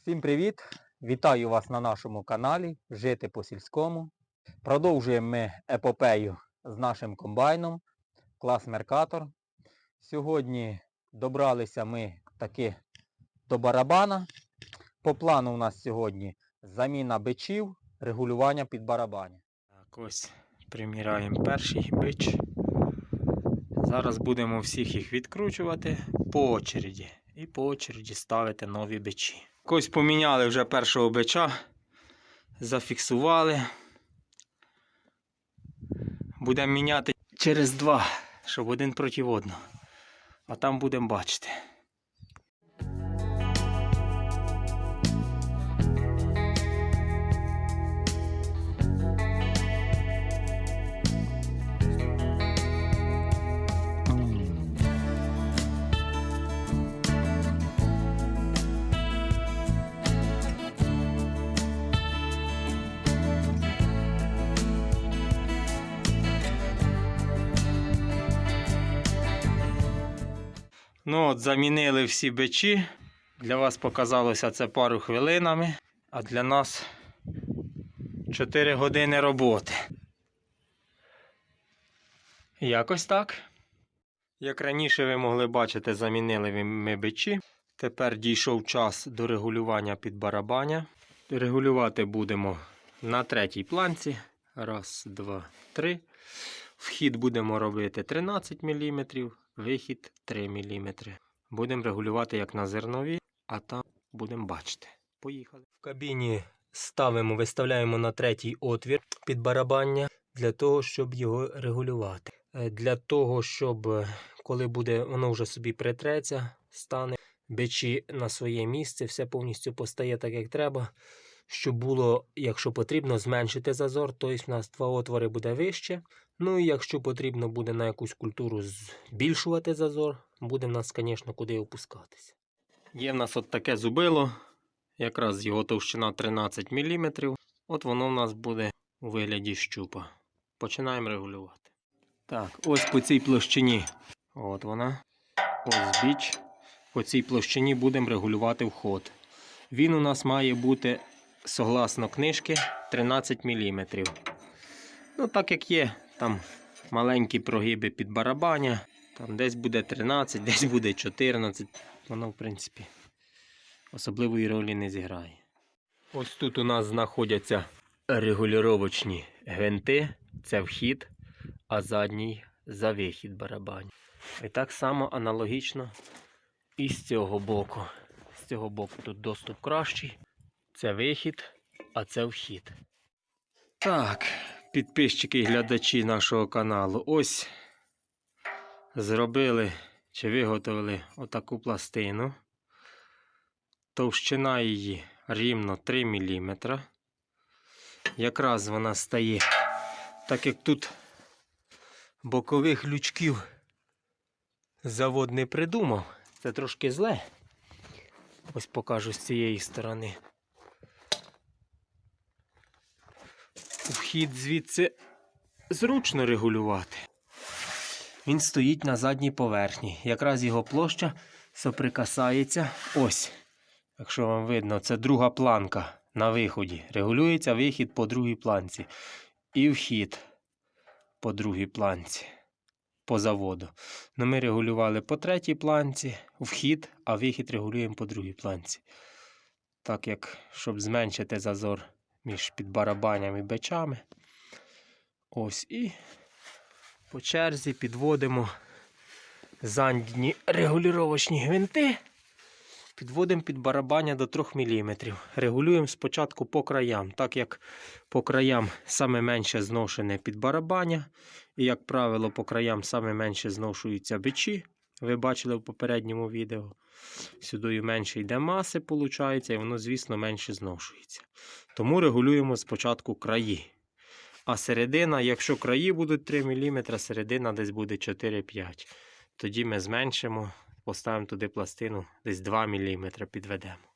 Всім привіт! Вітаю вас на нашому каналі Жити по сільському. Продовжуємо ми епопею з нашим комбайном клас Меркатор. Сьогодні добралися ми таки до барабана. По плану у нас сьогодні заміна бичів, регулювання під барабані. Так, ось приміряємо перший бич. Зараз будемо всіх їх відкручувати по очереді. І по очереді ставити нові бичі. Ось поміняли вже першого бича. Зафіксували. Будемо міняти через два, щоб один проти одного. А там будемо бачити. Ну от, замінили всі бичі. Для вас показалося це пару хвилинами, а для нас 4 години роботи. Якось так. Як раніше ви могли бачити, замінили ми бичі. Тепер дійшов час до регулювання під барабаня. Регулювати будемо на третій планці. Раз, два, три. Вхід будемо робити 13 мм, вихід 3 мм. Будемо регулювати як на зернові, а там будемо бачити. Поїхали. В кабіні ставимо, виставляємо на третій отвір під барабання для того, щоб його регулювати. Е, Для того, щоб е, коли буде, воно вже собі притреться, стане бичі на своє місце, все повністю постає так, як треба. Щоб було, якщо потрібно, зменшити зазор, тобто в нас два отвори буде вище. Ну і якщо потрібно буде на якусь культуру збільшувати зазор, буде в нас, звісно, куди опускатися. Є в нас от таке зубило, якраз його товщина 13 мм. От воно в нас буде у вигляді щупа. Починаємо регулювати. Так, ось по цій площині. От вона. Ось біч. По цій площині будемо регулювати вход. Він у нас має бути, согласно книжки, 13 мм. Ну, так як є, там маленькі прогиби під барабаня, там десь буде 13, десь буде 14. Воно, в принципі, особливої ролі не зіграє. Ось тут у нас знаходяться регулювачні гвинти, це вхід, а задній за вихід барабанів. І так само аналогічно і з цього боку. З цього боку тут доступ кращий. Це вихід, а це вхід. Так, підписчики і глядачі нашого каналу. Ось зробили чи виготовили отаку пластину. Товщина її рівно 3 мм. Якраз вона стає, так як тут бокових лючків завод не придумав. Це трошки зле. Ось покажу з цієї сторони. Вхід звідси зручно регулювати. Він стоїть на задній поверхні. Якраз його площа соприкасається. Ось. Якщо вам видно, це друга планка на виході. Регулюється вихід по другій планці. І вхід по другій планці. По заводу. Ну, ми регулювали по третій планці вхід, а вихід регулюємо по другій планці. Так як, щоб зменшити зазор між підбарабанням і бичами. Ось і по черзі підводимо задні регулювачні гвинти. Підводимо під барабання до 3 мм. Регулюємо спочатку по краям, так як по краям саме менше зношене під барабання. І, як правило, по краям саме менше зношуються бичі. Ви бачили в попередньому відео. Сюди менше йде маси, виходить, і воно, звісно, менше зношується. Тому регулюємо спочатку краї. А середина, якщо краї будуть 3 мм, середина десь буде 4-5. Тоді ми зменшимо, поставимо туди пластину, десь 2 мм підведемо.